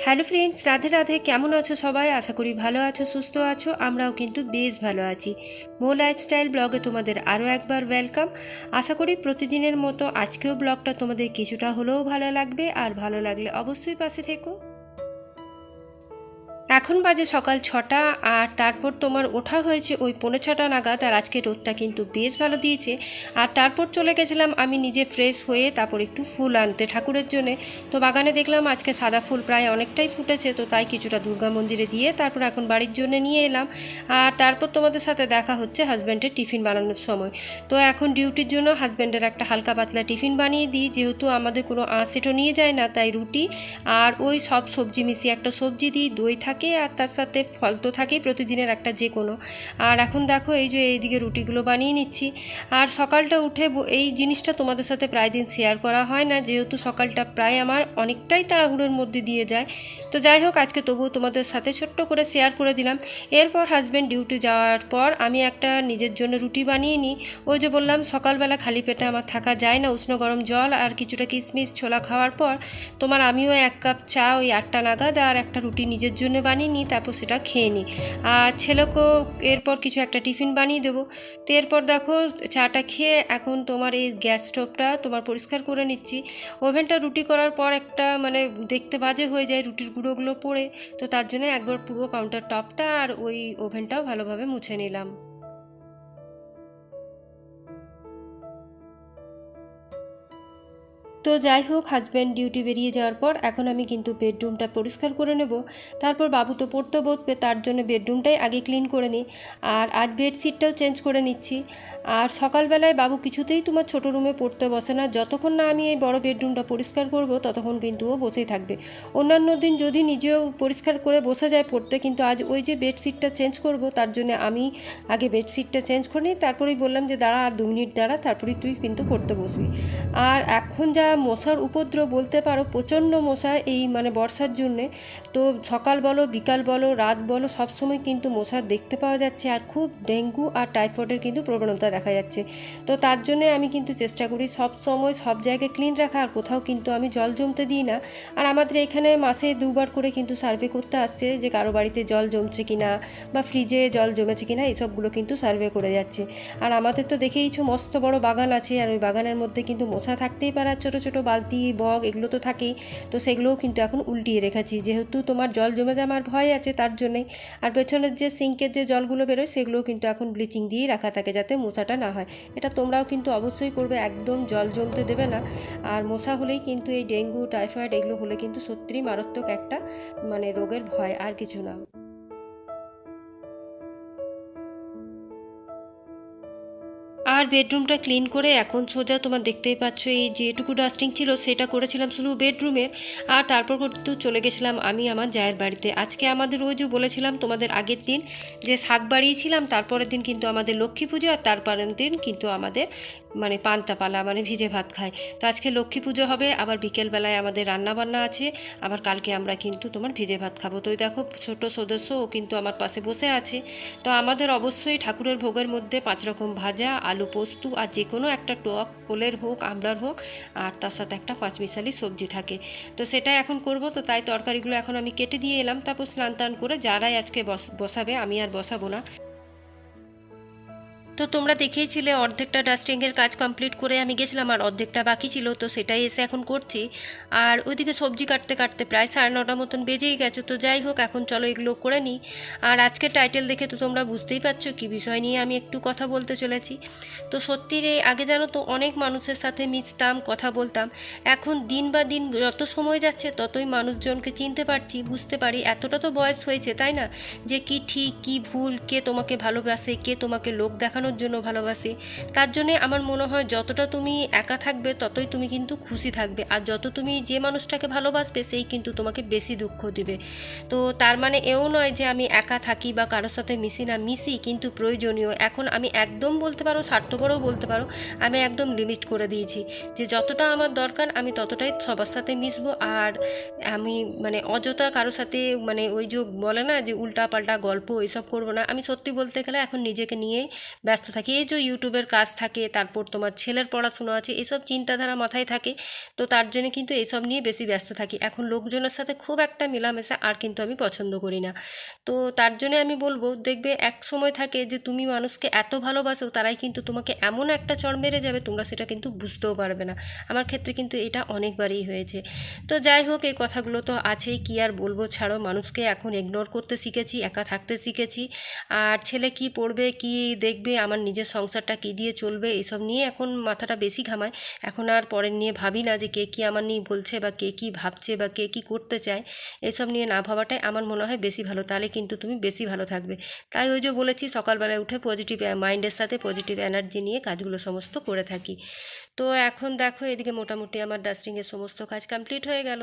Hello friends, Radhe Radhe. কেমন আছো সবাই? আশা করি ভালো আছো, সুস্থ আছো। আমরাও কিন্তু বেশ ভালো আছি। মো লাইফস্টাইল ব্লগে তোমাদের আরও একবার ওয়েলকাম। আশা করি প্রতিদিনের মতো আজকেও ব্লগটা তোমাদের কিছুটা হলেও ভালো লাগবে। আর ভালো লাগলে অবশ্যই পাশে থেকো। এখন বাজে সকাল ছটা আর তারপর তোমার ওঠা হয়েছে ওই পৌনে ছটা নাগাদ আর আজকে রোদটা কিন্তু বেশ ভালো দিয়েছে। আর তারপর চলে গেছিলাম আমি নিজে ফ্রেশ হয়ে তারপর একটু ফুল আনতে ঠাকুরের জন্যে। তো বাগানে দেখলাম আজকে সাদা ফুল প্রায় অনেকটাই ফুটেছে, তো তাই কিছুটা দুর্গা মন্দিরে দিয়ে তারপর এখন বাড়ির জন্য নিয়ে এলাম। আর তারপর তোমাদের সাথে দেখা হচ্ছে হাজব্যান্ডের টিফিন বানানোর সময়। তো এখন ডিউটির জন্য হাজব্যান্ডের একটা হালকা পাতলা টিফিন বানিয়ে দিই, যেহেতু আমাদের কোনো আঁশিটও নিয়ে যায় না, তাই রুটি আর ওই সব সবজি মিশিয়ে একটা সবজি দিই, দই থাকে আর তার সাথে ফল তো থাকেই প্রতিদিনের একটা যে কোনো। আর এখন দেখো এই যে এইদিকে রুটিগুলো বানিয়ে নিচ্ছি। আর সকালটা উঠে এই জিনিসটা তোমাদের সাথে প্রায় দিন শেয়ার করা হয় না। যেহেতু সকালটা প্রায় আমার অনেকটাই তাড়াহুড়োর মধ্যে দিয়ে যায়। তো যাই হোক, আজকে তবুও তোমাদের সাথে ছোট্ট করে শেয়ার করে দিলাম। এরপর হাজব্যান্ড ডিউটি যাওয়ার পর আমি একটা নিজের জন্য রুটি বানিয়ে নিই। ওই যে বললাম, সকালবেলা খালি পেটে আমার থাকা যায় না, উষ্ণ গরম জল আর কিছুটা কিশমিশ ছোলা খাওয়ার পর তোমার আমিও এক কাপ চা, ওই আটটা নাগাদ আর একটা রুটি নিজের জন্য বানিয়ে নিই, তারপর সেটা খেয়ে নিই। আর ছেলেকেও এরপর কিছু একটা টিফিন বানিয়ে দেবো। তো এরপর দেখো, চাটা খেয়ে এখন তোমার এই গ্যাস স্টোভটা তোমার পরিষ্কার করে নিচ্ছি। ওভেনটা রুটি করার পর একটা মানে দেখতে বাজে হয়ে যায়, রুটির গুঁড়োগুলো পড়ে, তো তার জন্য একবার পুরো কাউন্টার টপটা আর ওই ওভেনটাও ভালোভাবে মুছে নিলাম। তো যাই হোক হাজব্যান্ড ডিউটি বেরিয়ে যাওয়ার পর এখন আমি কিন্তু বেডরুমটা পরিষ্কার করে নেব। তারপর বাবু তো পড়তে বসবে, তার জন্য বেডরুমটাই আগে ক্লিন করে নিই। আর আজ বেডশিটটাও চেঞ্জ করে নিচ্ছি। আর সকালবেলায় বাবু কিছুতেই তোমার ছোট রুমে পড়তে বসে না। যতক্ষণ না আমি এই বড় বেডরুমটা পরিষ্কার করব, ততক্ষণ কিন্তু ও বসেই থাকবে। অন্যান্য দিন যদি নিজেও পরিষ্কার করে বসে যায় পড়তে, কিন্তু আজ ওই যে বেডশিটটা চেঞ্জ করব, তার জন্য আমি আগে বেডশিটটা চেঞ্জ করে নিই, তারপরেই বললাম যে দাঁড়া আর দু মিনিট দাঁড়া, তারপরেই তুই কিন্তু পড়তে বসবি। আর এখন যা মশার উপদ্রব বলতে পারো, প্রচণ্ড মশা এই মানে বর্ষার জন্যে। তো সকাল বলো, বিকাল বলো, রাত বলো, সবসময় কিন্তু মশা দেখতে পাওয়া যাচ্ছে, আর খুব ডেঙ্গু আর টাইফয়েডের কিন্তু প্রবণতা দেখা যাচ্ছে। তো তার জন্যে আমি কিন্তু চেষ্টা করি সব সময় সব জায়গায় ক্লিন রাখা, আর কোথাও কিন্তু আমি জল জমতে দিই না। আর আমাদের এখানে মাসে দুবার করে কিন্তু সার্ভে করতে আসছে যে কারও বাড়িতে জল জমছে কি না বা ফ্রিজে জল জমেছে কি না এসবগুলো কিন্তু সার্ভে করে যাচ্ছে। আর আমাদের তো দেখেইছো মস্ত বড় বাগান আছে, আর ওই বাগানের মধ্যে কিন্তু মশা থাকতেই পারে, আর ছোটো ছোটো বালতি বগ এগুলো তো থাকেই। তো সেগুলোও কিন্তু এখন উল্টিয়ে রেখেছি, যেহেতু তোমার জল জমে যাওয়ার ভয় আছে তার জন্যেই। আর পেছনের যে সিঙ্কের যে জলগুলো বেরোয়, সেগুলোও কিন্তু এখন ব্লিচিং দিয়েই রাখা থাকে যাতে মশাটা না হয়। এটা তোমরাও কিন্তু অবশ্যই করবে, একদম জল জমতে দেবে না। আর মশা হলেই কিন্তু এই ডেঙ্গু, টাইফয়েড এগুলো হলে কিন্তু সত্যিই মারাত্মক একটা মানে রোগের ভয়, আর কিছু না। আর বেডরুমটা ক্লিন করে এখন সোজা তোমার দেখতেই পাচ্ছ, এই যেটুকু ডাস্টিং ছিল সেটা করেছিলাম শুধু বেডরুমের আর তারপর কিন্তু চলে গেছিলাম আমি আমার জায়ের বাড়িতে। আজকে আমাদের ওই যে বলেছিলাম তোমাদের আগের দিন যে শাক বাড়িয়েছিলাম, তারপরের দিন কিন্তু আমাদের লক্ষ্মী পুজো আর তারপরের দিন কিন্তু আমাদের মানে পান্তা পালা মানে ভিজে ভাত খায়। তো আজকে লক্ষ্মী পুজো হবে, আবার বিকেলবেলায় আমাদের রান্না বান্না আছে, আবার কালকে আমরা কিন্তু তোমার ভিজে ভাত খাব। তো দেখো, ছোট সদস্য ও কিন্তু আমার পাশে বসে আছে। তো আমাদের অবশ্যই ঠাকুরের ভোগের মধ্যে পাঁচ রকম ভাজা, আলু পোস্ত আর যে কোনো একটা টক ওলের হোক, আমড়ার হোক আর তার সাথে একটা পাঁচমিশালি সবজি থাকে। তো সেটা এখন করব, তো তাই তরকারিগুলো এখন আমি কেটে দিয়ে এলাম। তারপর স্নান টান করে যারাই আজকে বস- বসাবে, আমি আর বসাবো না। তো তোমরা দেখেইছিলে, অর্ধেকটা ডাস্টিংয়ের কাজ কমপ্লিট করে আমি গেছিলাম আর অর্ধেকটা বাকি ছিল, তো সেটাই এসে এখন করছি। আর ওইদিকে সবজি কাটতে কাটতে প্রায় সাড়ে নটা মতন বেজেই গেছে, তো যাই হোক, এখন চলো এগুলো করে নিই। আর আজকে টাইটেল দেখে তো তোমরা বুঝতেই পারছ কী বিষয় নিয়ে আমি একটু কথা বলতে চলেছি। তো সত্যি রে, আগে জানো তো, অনেক মানুষের সাথে মিশতাম, কথা বলতাম। এখন দিন বা দিন যত সময় যাচ্ছে, ততই মানুষজনকে চিনতে পারছি, বুঝতে পারি। এতটা তো বয়স হয়েছে, তাই না? যে কি ঠিক, কি ভুল, কে তোমাকে ভালোবাসে, কে তোমাকে লোক দেখানোর জন্য ভালোবাসি। তার জন্যে আমার মনে হয় যতটা তুমি একা থাকবে, ততই তুমি কিন্তু খুশি থাকবে। আর যত তুমি যে মানুষটাকে ভালোবাসবে, সেই কিন্তু তোমাকে বেশি দুঃখ দিবে। তো তার মানে এও নয় যে আমি একা থাকি বা কারোর সাথে মিশি না। মিশি কিন্তু প্রয়োজনীয়। এখন আমি একদম বলতে পারো, স্বার্থপরও বলতে পারো, আমি একদম লিমিট করে দিয়েছি। যে যতটা আমার দরকার, আমি ততটাই সবার সাথে মিশবো। আর আমি মানে অযথা কারোর সাথে মানে ওই যে বলে না যে উল্টা পাল্টা গল্প, এসব করব না। আমি সত্যি বলতে গেলে এখন নিজেকে নিয়েই ব্যস্ত থাকি, এই যে ইউটিউবের কাজ থাকে, তারপর তোমার ছেলের পড়াশুনো আছে, এসব চিন্তাধারা মাথায় থাকে, তো তার জন্য কিন্তু এসব নিয়ে বেশি ব্যস্ত থাকি। এখন লোকজনের সাথে খুব একটা মেলামেশা আর কিন্তু আমি পছন্দ করি না। তো তার জন্য আমি বলব, দেখবে এক সময় থাকে যে তুমি মানুষকে এত ভালোবাসো, তারাই কিন্তু তোমাকে এমন একটা চড় মেরে যাবে, তোমরা সেটা কিন্তু বুঝতেও পারবে না। আমার ক্ষেত্রে কিন্তু এটা অনেকবারই হয়েছে। তো যাই হোক, এই কথাগুলো তো আছেই, কি আর বলব, ছাড়ো, মানুষকে এখন ইগনোর করতে শিখেছি, একা থাকতে শিখেছি। আর ছেলে কি পড়বে, কি দেখবে আমার নিজের সংসারটা কি দিয়ে চলবে এসব নিয়ে এখন মাথাটা বেশি ঘামায়। এখন আর পরের নিয়ে ভাবি না যে কে কি আমার নিয়ে বলছে বা কে কি ভাবছে বা কে কি করতে চায়। এসব নিয়ে না ভাবাটাই আমার মনে হয় বেশি ভালো। তাহলে কিন্তু তুমি বেশি ভালো থাকবে। তাই ওই যে বলেছি, সকালবেলায় উঠে পজিটিভ মাইন্ডের সাথে পজিটিভ এনার্জি নিয়ে কাজগুলো সমস্ত করে থাকি। তো এখন দেখো, এদিকে মোটামুটি আমার ডাস্টিংয়ের সমস্ত কাজ কমপ্লিট হয়ে গেল।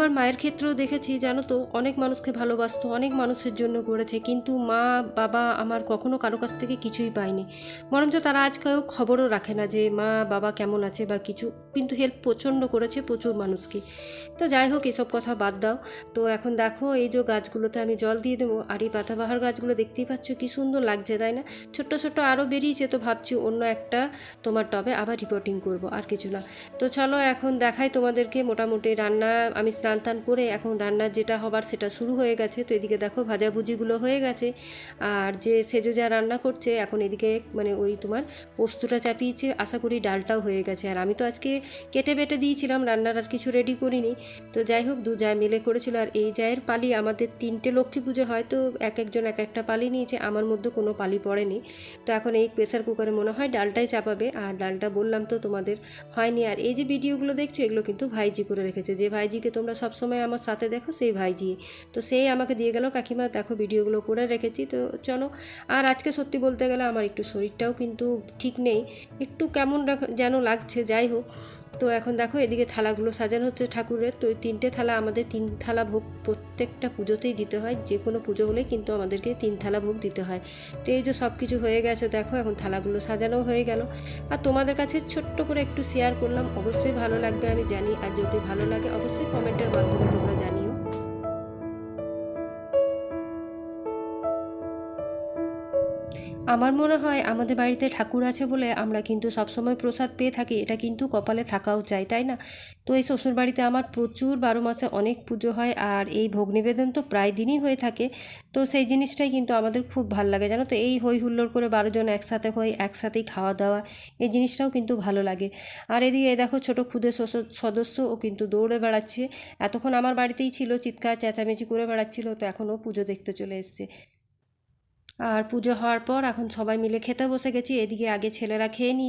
আমার মায়ের ক্ষেত্রেও দেখেছি, জানো তো, অনেক মানুষকে ভালোবাসতো, অনেক মানুষের জন্য করেছে, কিন্তু মা, বাবা আমার কখনো কারও কাছ থেকে কিছুই পায়নি। বরঞ্চ তারা আজকেও খবরও রাখে না যে, মা, বাবা কেমন আছে বা কিছু, কিন্তু হেল্প প্রচণ্ড করেছে প্রচুর মানুষকে। তো যাই হোক, এসব কথা বাদ দাও। তো এখন দেখো, এই যে গাছগুলোতে আমি জল দিয়ে দেবো, আর এই পাতাবাহার গাছগুলো দেখতেই পাচ্ছ কি সুন্দর লাগছে, তাই না? ছোট্ট ছোট্ট আরও বেরিয়েছে, তো ভাবছি অন্য একটা তোমার টবে আবার রিপোর্টিং করব, আর কিছু না। তো চলো, এখন দেখাই তোমাদেরকে মোটামুটি রান্না, আমি স্নান টান করে এখন রান্নার যেটা হবার সেটা শুরু হয়ে গেছে। তো এদিকে দেখো ভাজাভুজিগুলো হয়ে গেছে। আর যে সেজো যা রান্না করছে, এখন এদিকে মানে ওই তোমার পোস্তটা চাপিয়েছে। আশা করি ডালটাও হয়ে গেছে। আর আমি তো আজকে কেটে বেটে দিয়েছিলাম, রান্নার আর কিছু রেডি করিনি। তো যাই হোক, দু জায় মিলে করেছিল। আর এই জায়ের পালি আমাদের তিনটে লক্ষ্মী পুজো হয়। তো এক একজন এক একটা পালি নিয়েছে। আমার মধ্যে কোনো পালি পড়েনি। তো এখন এই প্রেসার কুকারে মনে হয় ডালটাই চাপাবে। আর ডালটা বললাম তো তোমাদের হয়নি। আর এই যে ভিডিওগুলো দেখছ, এগুলো কিন্তু ভাইজি করে রেখেছে। যে ভাইজিকে তোমরা সবসময় আমার সাথে দেখো সেই ভাইজি। তো সেই আমাকে দিয়ে গেল, কাকিমা দেখো ভিডিওগুলো করে রেখেছি। তো চলো, আর আজকে সত্যি বলতে গেলে আমার একটু শরীরটাও কিন্তু ঠিক নেই। একটু কেমন যেন লাগছে, যাই হোক। তো এখন দেখো, এদিকে থালাগুলো সাজানো হচ্ছে ঠাকুরের। তো তিনটে থালা, আমাদের তিন থালা ভোগ প্রত্যেকটা পুজোতেই দিতে হয়, যে কোনো পুজো হলেই কিন্তু আমাদেরকে তিন থালা ভোগ দিতে হয়। তো এই যে সব কিছু হয়ে গেছে, দেখো এখন থালাগুলো সাজানো হয়ে গেল। আর তোমাদের কাছে ছোট্ট করে একটু শেয়ার করলাম, অবশ্যই ভালো লাগবে, আমি জানি। আর যদি ভালো লাগে, অবশ্যই কমেন্টের মাধ্যমে তোমরা জানিও। আমার মনে হয় আমাদের বাড়িতে ঠাকুর আছে বলে আমরা কিন্তু সবসময় প্রসাদ পেয়ে থাকি, এটা কিন্তু কপালে থাকাও চাই তাই না? তো এই শ্বশুর বাড়িতে আমার প্রচুর বারো মাসে অনেক পুজো হয় আর এই ভোগ নিবেদন তো প্রায় দিনই হয়ে থাকে। তো সেই জিনিসটাই কিন্তু আমাদের খুব ভালো লাগে, জানো তো? এই হই হুল্লোড় করে বারোজন একসাথে হই, একসাথেই খাওয়া দাওয়া, এই জিনিসটাও কিন্তু ভালো লাগে। আর এদিকে দেখো ছোটো ক্ষুদে সদস্য ও কিন্তু দৌড়ে বেড়াচ্ছে। এতক্ষণ আমার বাড়িতেই ছিল, চিৎকার, চেঁচামেচি করে বেড়াচ্ছিল, তো এখন ও পুজো দেখতে চলে এসছে। আর পুজো হওয়ার পর এখন সবাই মিলে খেতে বসে গেছি। এদিকে আগে ছেলেরা খেয়ে নি